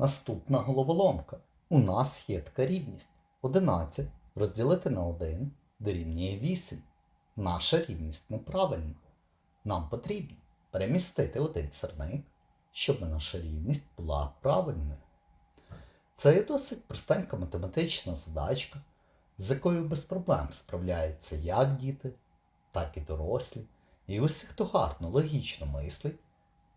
Наступна головоломка. У нас є така рівність. 11 розділити на 1 дорівнює 8. Наша рівність неправильна. Нам потрібно перемістити один сирник, щоб наша рівність була правильною. Це є досить простенька математична задачка, з якою без проблем справляються як діти, так і дорослі. І усі, хто гарно логічно мислить,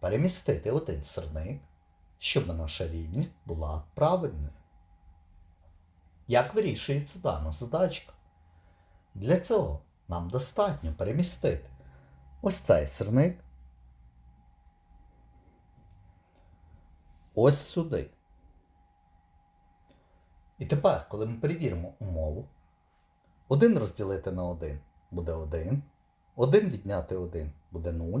перемістити один сирник, щоб наша рівність була правильною. Як вирішується дана задачка? Для цього нам достатньо перемістити ось цей сирник ось сюди. І тепер, коли ми перевіримо умову, 1 розділити на 1 буде 1, 1 відняти 1 буде 0,